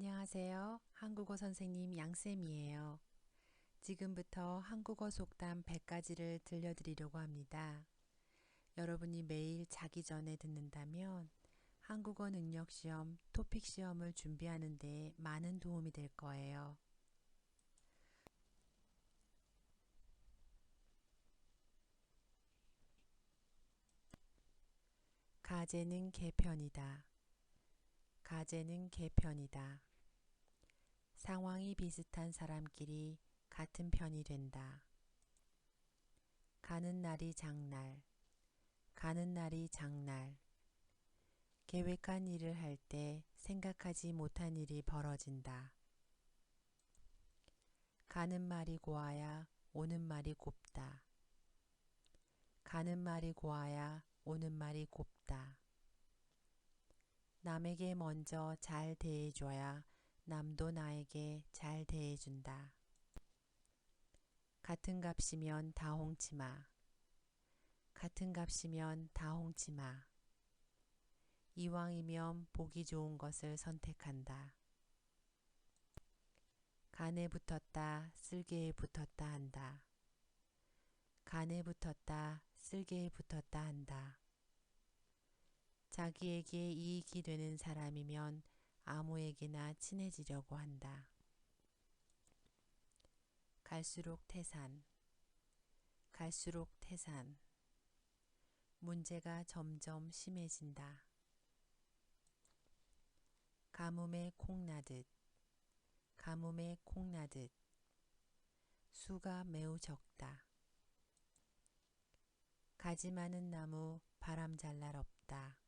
안녕하세요. 한국어 선생님 양쌤이에요. 지금부터 한국어 속담 100가지를 들려드리려고 합니다. 여러분이 매일 자기 전에 듣는다면 한국어 능력 시험, 토픽 시험을 준비하는 데 많은 도움이 될 거예요. 가재는 개편이다. 가재는 개편이다. 상황이 비슷한 사람끼리 같은 편이 된다. 가는 날이 장날, 가는 날이 장날. 계획한 일을 할 때 생각하지 못한 일이 벌어진다. 가는 말이 고와야 오는 말이 곱다. 가는 말이 고와야 오는 말이 곱다. 남에게 먼저 잘 대해줘야 남도 나에게 잘 대해준다. 같은 값이면 다 홍치마. 같은 값이면 다 홍치마. 이왕이면 보기 좋은 것을 선택한다. 간에 붙었다, 쓸개에 붙었다 한다. 간에 붙었다, 쓸개에 붙었다 한다. 자기에게 이익이 되는 사람이면 아무에게나 친해지려고 한다. 갈수록 태산, 갈수록 태산. 문제가 점점 심해진다. 가뭄에 콩나듯, 가뭄에 콩나듯. 수가 매우 적다. 가지 많은 나무 바람 잘 날 없다.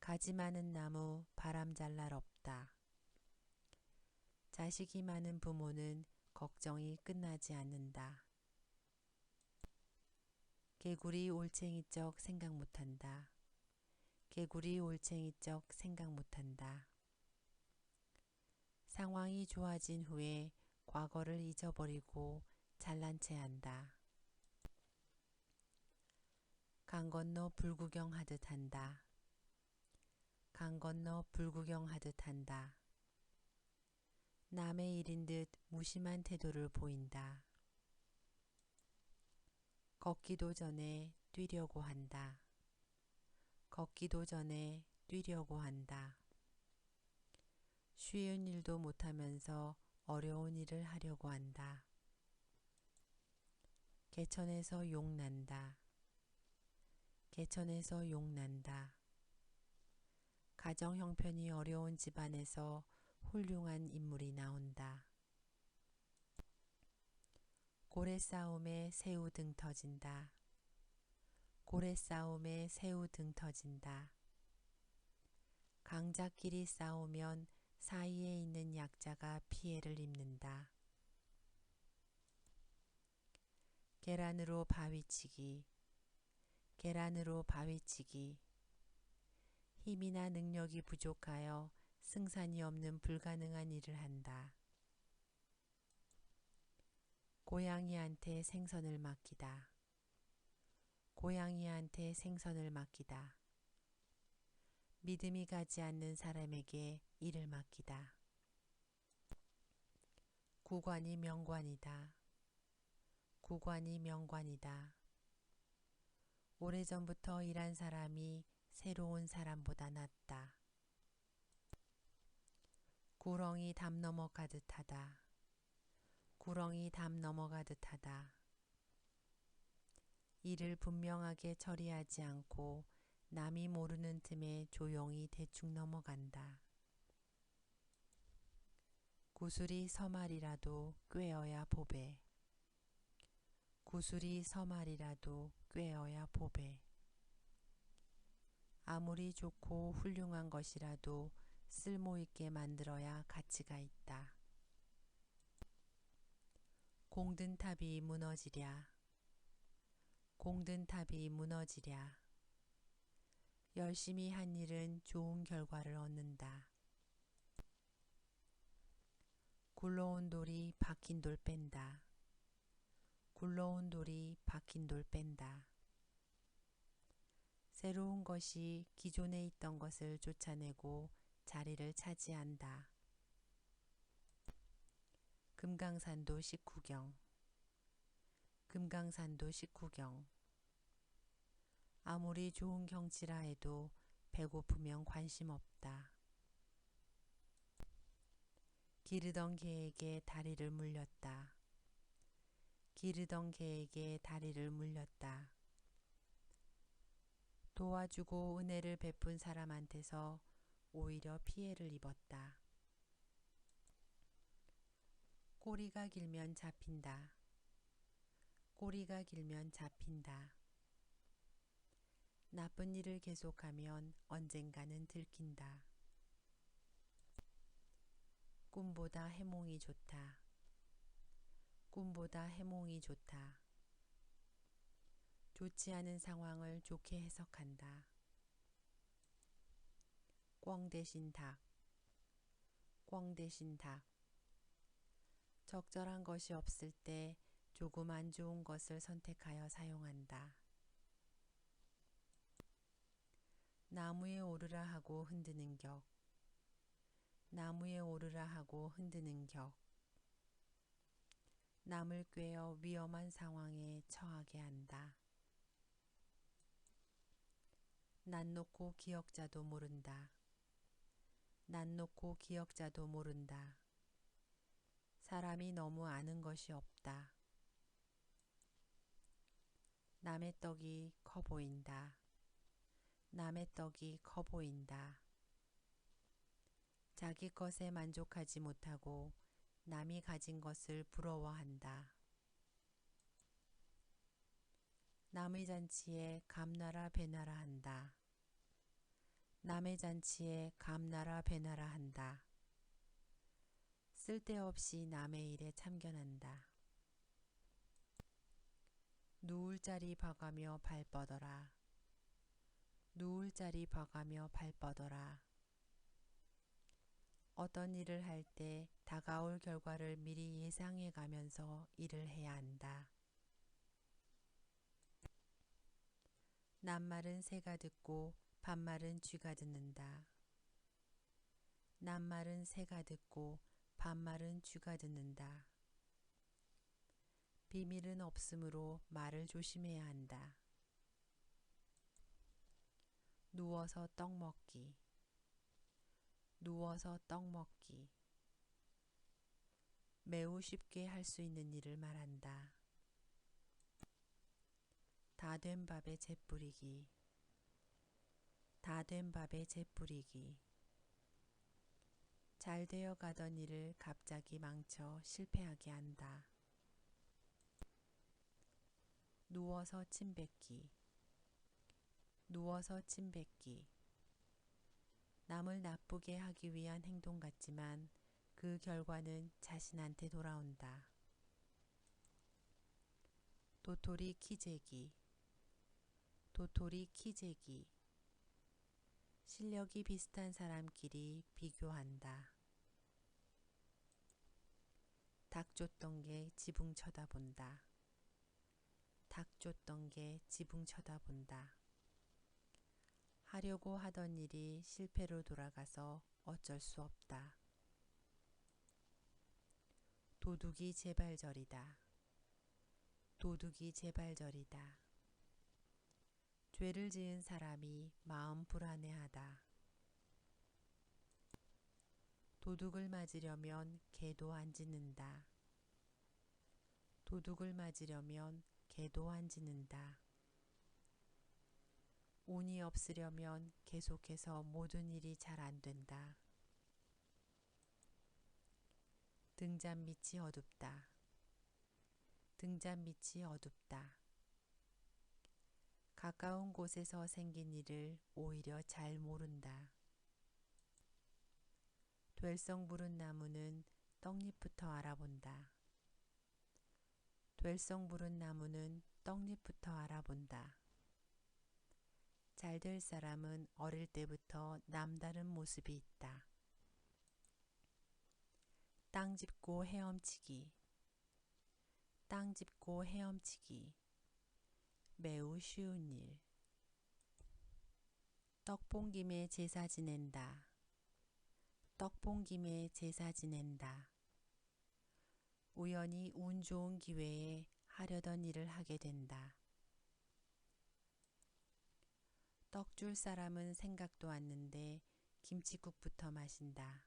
가지 많은 나무 바람 잘 날 없다. 자식이 많은 부모는 걱정이 끝나지 않는다. 개구리 올챙이적 생각 못한다. 개구리 올챙이적 생각 못한다. 상황이 좋아진 후에 과거를 잊어버리고 잘난 체 한다. 강 건너 불구경 하듯 한다. 강 건너 불구경 하듯 한다. 남의 일인 듯 무심한 태도를 보인다. 걷기도 전에 뛰려고 한다. 걷기도 전에 뛰려고 한다. 쉬운 일도 못하면서 어려운 일을 하려고 한다. 개천에서 욕 난다. 개천에서 욕 난다. 가정 형편이 어려운 집안에서 훌륭한 인물이 나온다. 고래 싸움에 새우 등 터진다. 고래 싸움에 새우 등 터진다. 강자끼리 싸우면 사이에 있는 약자가 피해를 입는다. 계란으로 바위치기, 계란으로 바위치기. 힘이나 능력이 부족하여 승산이 없는 불가능한 일을 한다. 고양이한테 생선을 맡기다. 고양이한테 생선을 맡기다. 믿음이 가지 않는 사람에게 일을 맡기다. 구관이 명관이다. 구관이 명관이다. 오래전부터 일한 사람이 새로운 사람보다 낫다. 구렁이 담 넘어가듯 하다. 구렁이 담 넘어가듯 하다. 일을 분명하게 처리하지 않고 남이 모르는 틈에 조용히 대충 넘어간다. 구슬이 서말이라도 꿰어야 보배. 구슬이 서말이라도 꿰어야 보배. 아무리 좋고 훌륭한 것이라도 쓸모있게 만들어야 가치가 있다. 공든 탑이 무너지랴. 공든 탑이 무너지랴. 열심히 한 일은 좋은 결과를 얻는다. 굴러온 돌이 박힌 돌 뺀다. 굴러온 돌이 박힌 돌 뺀다. 새로운 것이 기존에 있던 것을 쫓아내고 자리를 차지한다. 금강산도 식후경 금강산도 식후경 아무리 좋은 경치라 해도 배고프면 관심 없다. 기르던 개에게 다리를 물렸다. 기르던 개에게 다리를 물렸다. 도와주고 은혜를 베푼 사람한테서 오히려 피해를 입었다. 꼬리가 길면 잡힌다. 꼬리가 길면 잡힌다. 나쁜 일을 계속하면 언젠가는 들킨다. 꿈보다 해몽이 좋다. 꿈보다 해몽이 좋다. 좋지 않은 상황을 좋게 해석한다. 꽝 대신 닭, 꽝 대신 닭. 적절한 것이 없을 때 조금 안 좋은 것을 선택하여 사용한다. 나무에 오르라 하고 흔드는 격. 나무에 오르라 하고 흔드는 격. 남을 꿰어 위험한 상황에 처하게 한다. 난 놓고 기억자도 모른다. 난 놓고 기억자도 모른다. 사람이 너무 아는 것이 없다. 남의 떡이 커 보인다. 남의 떡이 커 보인다. 자기 것에 만족하지 못하고 남이 가진 것을 부러워한다. 남의 잔치에 감나라 배나라 한다. 남의 잔치에 감나라 배나라 한다. 쓸데없이 남의 일에 참견한다. 누울 자리 봐가며 발 뻗어라. 누울 자리 봐가며 발 뻗어라. 어떤 일을 할 때 다가올 결과를 미리 예상해 가면서 일을 해야 한다. 낱말은 새가 듣고 반말은 쥐가 듣는다. 낱말은 새가 듣고 반말은 쥐가 듣는다. 비밀은 없으므로 말을 조심해야 한다. 누워서 떡 먹기. 누워서 떡 먹기. 매우 쉽게 할 수 있는 일을 말한다. 다 된 밥에 재 뿌리기. 다 된 밥에 재 뿌리기. 잘 되어 가던 일을 갑자기 망쳐 실패하게 한다. 누워서 침 뱉기. 누워서 침 뱉기. 남을 나쁘게 하기 위한 행동 같지만 그 결과는 자신한테 돌아온다. 도토리 키재기. 도토리 키재기. 실력이 비슷한 사람끼리 비교한다. 닭 쫓던 게 지붕 쳐다본다. 닭 쫓던 게 지붕 쳐다본다. 하려고 하던 일이 실패로 돌아가서 어쩔 수 없다. 도둑이 제발절이다. 도둑이 제발절이다. 죄를 지은 사람이 마음 불안해하다. 도둑을 맞으려면 개도 안 짖는다. 도둑을 맞으려면 개도 안 짖는다. 운이 없으려면 계속해서 모든 일이 잘 안 된다. 등잔 밑이 어둡다. 등잔 밑이 어둡다. 가까운 곳에서 생긴 일을 오히려 잘 모른다. 될성 부른 나무는 떡잎부터 알아본다. 될성 부른 나무는 떡잎부터 알아본다. 잘 될 사람은 어릴 때부터 남다른 모습이 있다. 땅 짚고 헤엄치기. 땅 짚고 헤엄치기. 매우 쉬운 일. 떡본 김에 제사 지낸다. 떡본 김에 제사 지낸다. 우연히 운 좋은 기회에 하려던 일을 하게 된다. 떡 줄 사람은 생각도 않는데 김치국부터 마신다.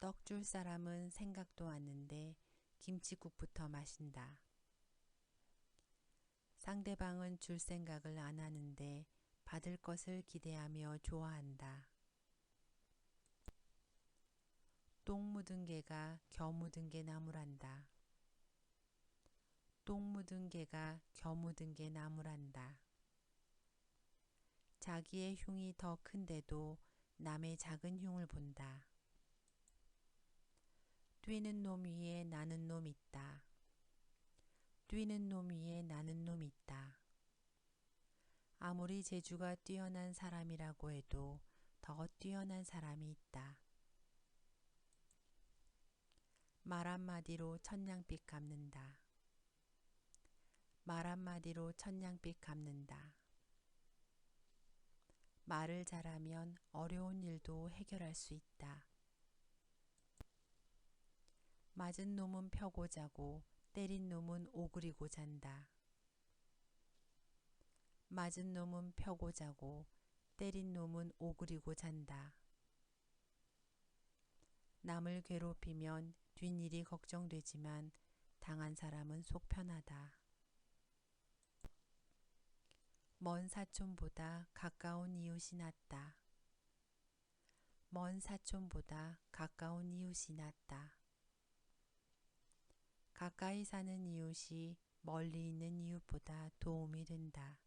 떡 줄 사람은 생각도 않는데 김치국부터 마신다. 상대방은 줄 생각을 안 하는데 받을 것을 기대하며 좋아한다. 똥 묻은 개가 겨 묻은 개 나무란다. 똥 묻은 개가 겨 묻은 개 나무란다. 자기의 흉이 더 큰데도 남의 작은 흉을 본다. 뛰는 놈 위에 나는 놈 있다. 뛰는 놈 위에 나는 놈 있다. 아무리 재주가 뛰어난 사람이라고 해도 더 뛰어난 사람이 있다. 말 한마디로 천냥빛 갚는다. 말 한마디로 천냥빛 갚는다. 말을 잘하면 어려운 일도 해결할 수 있다. 맞은 놈은 펴고 자고 때린 놈은 오그리고 잔다. 맞은 놈은 펴고 자고 때린 놈은 오그리고 잔다. 남을 괴롭히면 뒷일이 걱정되지만 당한 사람은 속 편하다. 먼 사촌보다 가까운 이웃이 낫다. 먼 사촌보다 가까운 이웃이 낫다. 가까이 사는 이웃이 멀리 있는 이웃보다 도움이 된다.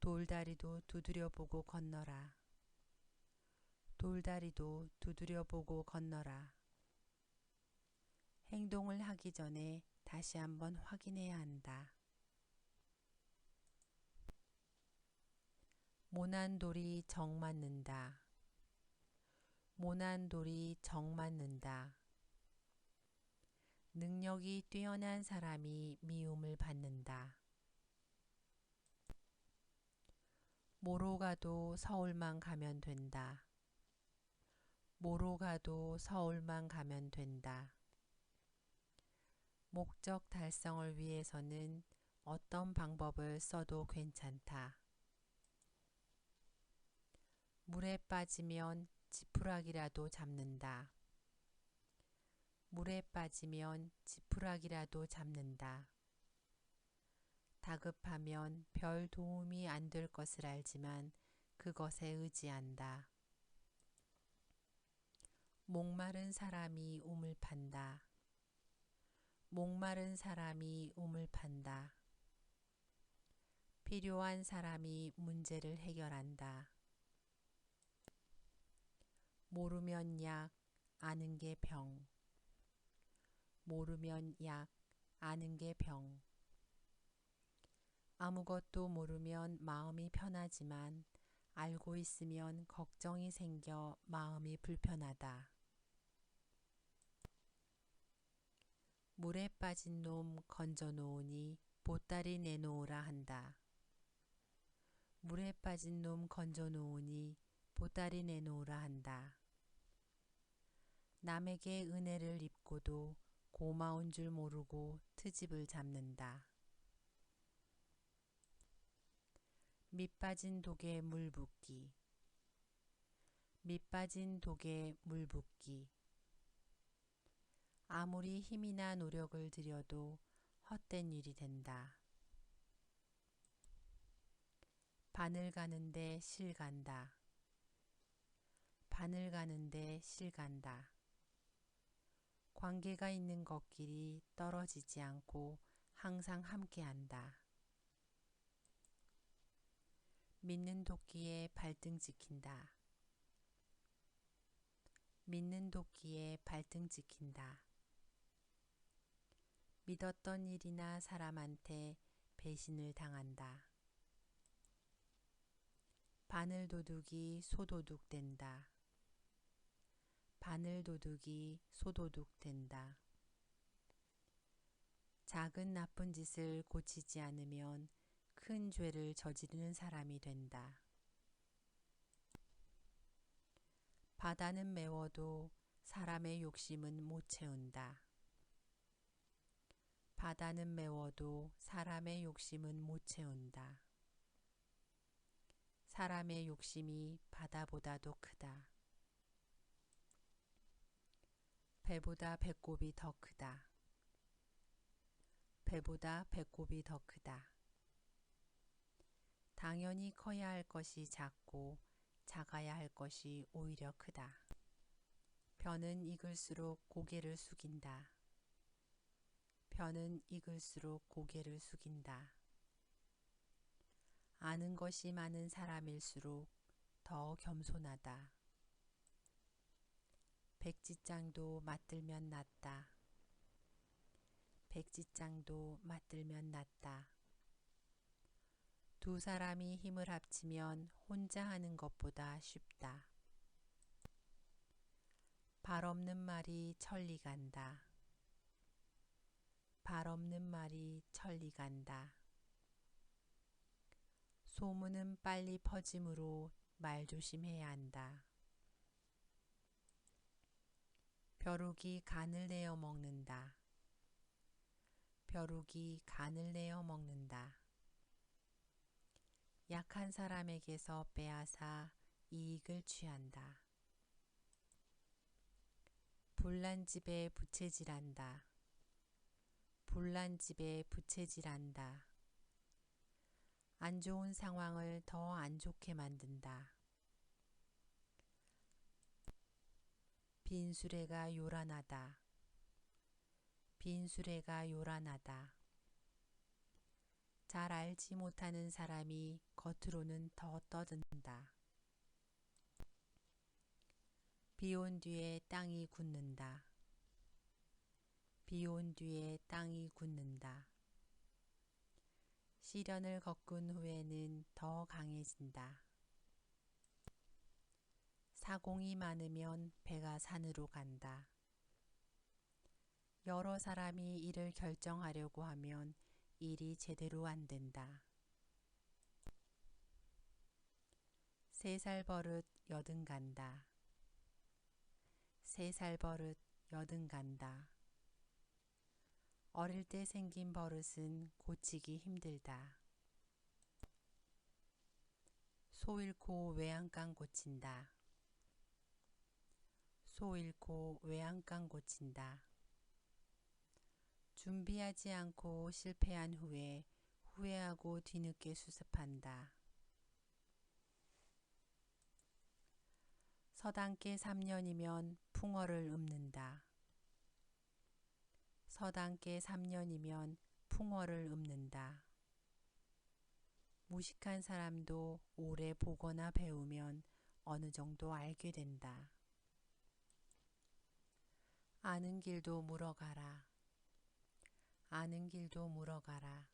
돌다리도 두드려보고 건너라. 돌다리도 두드려보고 건너라. 행동을 하기 전에 다시 한번 확인해야 한다. 모난 돌이 정 맞는다. 모난 돌이 정 맞는다. 능력이 뛰어난 사람이 미움을 받는다. 모로 가도 서울만 가면 된다. 모로 가도 서울만 가면 된다. 목적 달성을 위해서는 어떤 방법을 써도 괜찮다. 물에 빠지면 지푸라기라도 잡는다. 물에 빠지면 지푸라기라도 잡는다. 다급하면 별 도움이 안 될 것을 알지만 그것에 의지한다. 목마른 사람이 우물 판다. 목마른 사람이 우물 판다. 필요한 사람이 문제를 해결한다. 모르면 약, 아는 게 병. 모르면 약, 아는 게 병. 아무것도 모르면 마음이 편하지만 알고 있으면 걱정이 생겨 마음이 불편하다. 물에 빠진 놈 건져 놓으니 보따리 내놓으라 한다. 물에 빠진 놈 건져 놓으니 보따리 내놓으라 한다. 남에게 은혜를 입고도 고마운 줄 모르고 트집을 잡는다. 밑 빠진 독에 물 붓기. 밑 빠진 독에 물 붓기. 아무리 힘이나 노력을 들여도 헛된 일이 된다. 바늘 가는데 실 간다. 바늘 가는데 실 간다. 관계가 있는 것끼리 떨어지지 않고 항상 함께한다. 믿는 도끼에 발등 지킨다. 믿는 도끼에 발등 지킨다. 믿었던 일이나 사람한테 배신을 당한다. 바늘 도둑이 소도둑 된다. 바늘 도둑이 소도둑 된다. 작은 나쁜 짓을 고치지 않으면 큰 죄를 저지르는 사람이 된다. 바다는 메워도 사람의 욕심은 못 채운다. 바다는 메워도 사람의 욕심은 못 채운다. 사람의 욕심이 바다보다도 크다. 배보다 배꼽이 더 크다. 배보다 배꼽이 더 크다. 당연히 커야 할 것이 작고 작아야 할 것이 오히려 크다. 벼는 익을수록 고개를 숙인다. 벼는 익을수록 고개를 숙인다. 아는 것이 많은 사람일수록 더 겸손하다. 백지장도 맞들면 낫다. 백지장도 맞들면 낫다. 두 사람이 힘을 합치면 혼자 하는 것보다 쉽다. 발 없는 말이 천리 간다. 발 없는 말이 천리 간다. 소문은 빨리 퍼짐으로 말 조심해야 한다. 벼룩이 간을 내어 먹는다. 벼룩이 간을 내어 먹는다. 약한 사람에게서 빼앗아 이익을 취한다. 불난 집에 부채질한다. 불난 집에 부채질한다. 안 좋은 상황을 더 안 좋게 만든다. 빈 수레가 요란하다. 빈 수레가 요란하다. 잘 알지 못하는 사람이 겉으로는 더 떠든다. 비온 뒤에 땅이 굳는다. 비온 뒤에 땅이 굳는다. 시련을 겪은 후에는 더 강해진다. 사공이 많으면 배가 산으로 간다. 여러 사람이 일을 결정하려고 하면 일이 제대로 안 된다. 세 살 버릇 여든 간다. 세 살 버릇 여든 간다. 어릴 때 생긴 버릇은 고치기 힘들다. 소 잃고 외양간 고친다. 소 잃고 외양간 고친다. 준비하지 않고 실패한 후에 후회하고 뒤늦게 수습한다. 서당께 3년이면 풍어를 읊는다. 서당께 3년이면 풍어를 읊는다. 무식한 사람도 오래 보거나 배우면 어느 정도 알게 된다. 아는 길도 물어가라. 아는 길도 물어가라.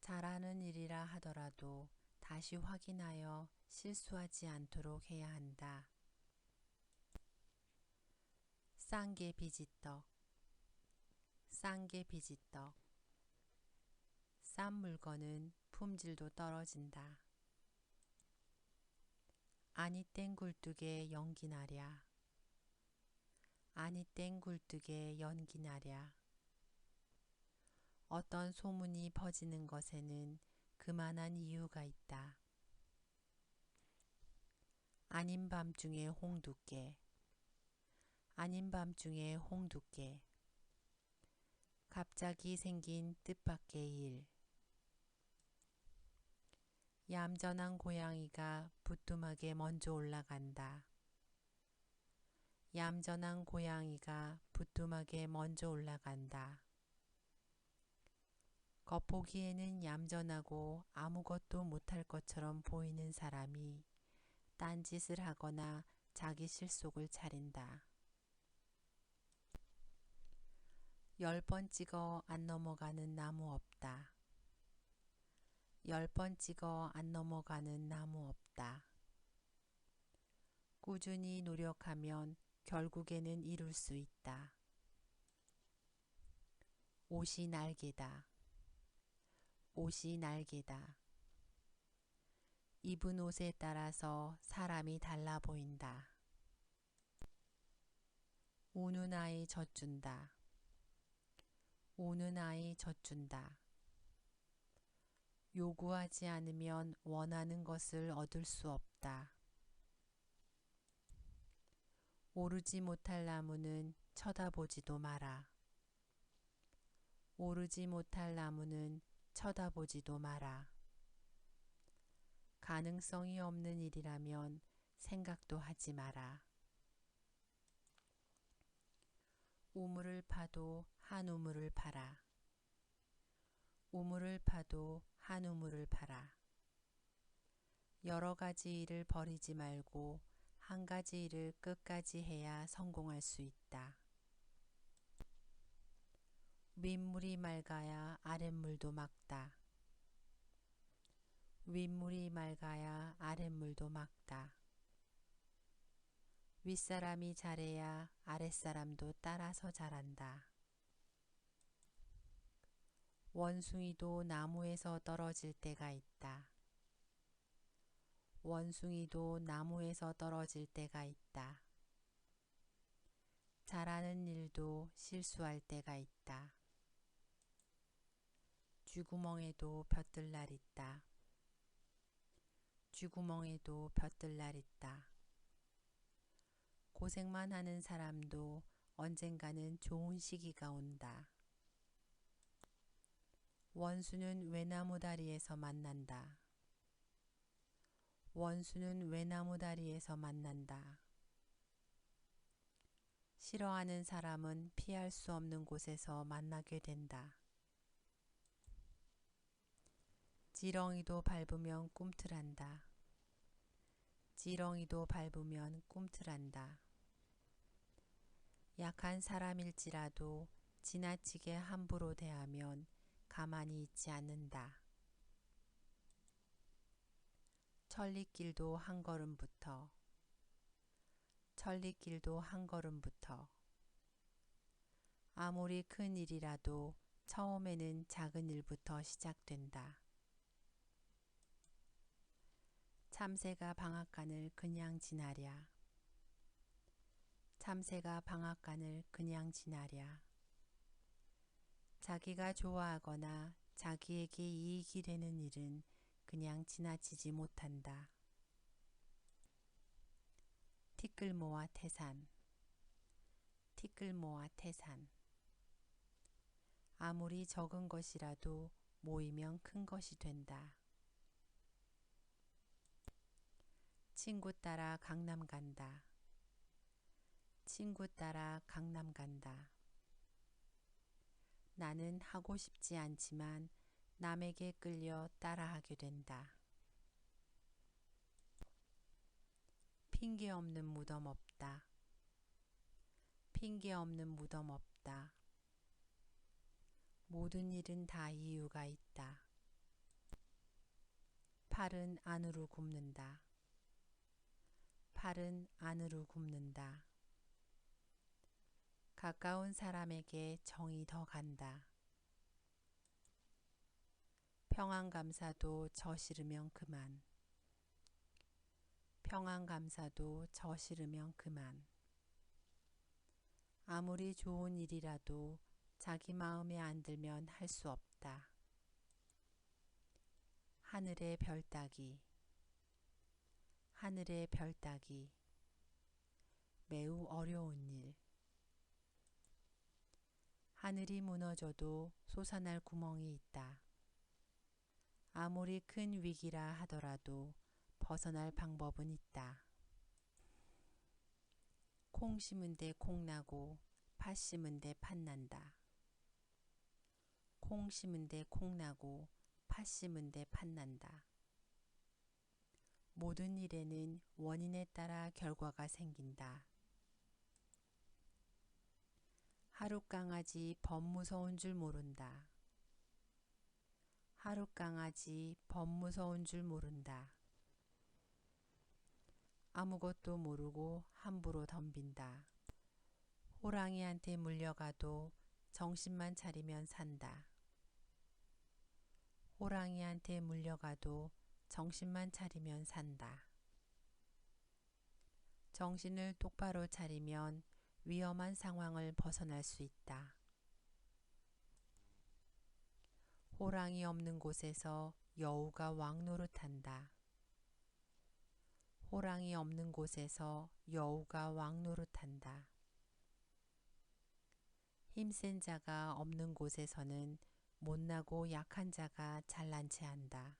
잘하는 일이라 하더라도 다시 확인하여 실수하지 않도록 해야 한다. 싼게 비지떡 싼게 비지떡 싼 물건은 품질도 떨어진다. 아니 땡 굴뚝에 연기 나랴 아니 땡 굴뚝에 연기 나랴 어떤 소문이 퍼지는 것에는 그만한 이유가 있다. 아닌 밤중에 홍두깨 아닌 밤중에 홍두깨 갑자기 생긴 뜻밖의 일 얌전한 고양이가 부뚜막에 먼저 올라간다. 얌전한 고양이가 부뚜막에 먼저 올라간다. 겉보기에는 얌전하고 아무것도 못할 것처럼 보이는 사람이 딴짓을 하거나 자기 실속을 차린다. 열 번 찍어 안 넘어가는 나무 없다. 열 번 찍어 안 넘어가는 나무 없다. 꾸준히 노력하면 결국에는 이룰 수 있다. 옷이 날개다. 옷이 날개다. 입은 옷에 따라서 사람이 달라 보인다. 우는 아이 젖준다. 우는 아이 젖준다. 요구하지 않으면 원하는 것을 얻을 수 없다. 오르지 못할 나무는 쳐다보지도 마라. 오르지 못할 나무는 쳐다보지도 마라. 가능성이 없는 일이라면 생각도 하지 마라. 우물을 파도 한 우물을 파라. 우물을 파도 한 우물을 파라. 여러 가지 일을 버리지 말고 한 가지 일을 끝까지 해야 성공할 수 있다. 윗물이 맑아야 아랫물도 맑다. 윗물이 맑아야 아랫물도 맑다. 윗사람이 잘해야 아랫사람도 따라서 잘한다. 원숭이도 나무에서 떨어질 때가 있다. 원숭이도 나무에서 떨어질 때가 있다. 잘하는 일도 실수할 때가 있다. 쥐구멍에도 볕들 날 있다. 쥐구멍에도 볕들 날 있다. 고생만 하는 사람도 언젠가는 좋은 시기가 온다. 원수는 외나무 다리에서 만난다. 원수는 외나무 다리에서 만난다. 싫어하는 사람은 피할 수 없는 곳에서 만나게 된다. 지렁이도 밟으면 꿈틀한다. 지렁이도 밟으면 꿈틀한다. 약한 사람일지라도 지나치게 함부로 대하면 가만히 있지 않는다. 천리길도 한 걸음부터 천리길도 한 걸음부터 아무리 큰 일이라도 처음에는 작은 일부터 시작된다. 참새가 방앗간을 그냥 지나랴. 참새가 방앗간을 그냥 지나랴. 자기가 좋아하거나 자기에게 이익이 되는 일은 그냥 지나치지 못한다. 티끌모아 태산 티끌모아 태산 아무리 적은 것이라도 모이면 큰 것이 된다. 친구 따라 강남 간다. 친구 따라 강남 간다. 나는 하고 싶지 않지만 남에게 끌려 따라하게 된다. 핑계 없는 무덤 없다. 핑계 없는 무덤 없다. 모든 일은 다 이유가 있다. 팔은 안으로 굽는다. 팔은 안으로 굽는다. 가까운 사람에게 정이 더 간다. 평안감사도 저 싫으면 그만. 평안감사도 저 싫으면 그만. 아무리 좋은 일이라도 자기 마음에 안 들면 할 수 없다. 하늘의 별 따기. 하늘의 별 따기. 매우 어려운 일. 하늘이 무너져도 솟아날 구멍이 있다. 아무리 큰 위기라 하더라도 벗어날 방법은 있다. 콩 심은 데 콩 나고 팥 심은 데 팥 난다. 콩 심은 데 콩 나고 팥 심은 데 팥 난다. 모든 일에는 원인에 따라 결과가 생긴다. 하룻 강아지 범 무서운 줄 모른다. 하룻강아지 범 무서운 줄 모른다. 아무것도 모르고 함부로 덤빈다. 호랑이한테 물려가도 정신만 차리면 산다. 호랑이한테 물려가도 정신만 차리면 산다. 정신을 똑바로 차리면 위험한 상황을 벗어날 수 있다. 호랑이 없는 곳에서 여우가 왕노릇한다. 호랑이 없는 곳에서 여우가 왕노릇한다. 힘센 자가 없는 곳에서는 못나고 약한 자가 잘난 체한다.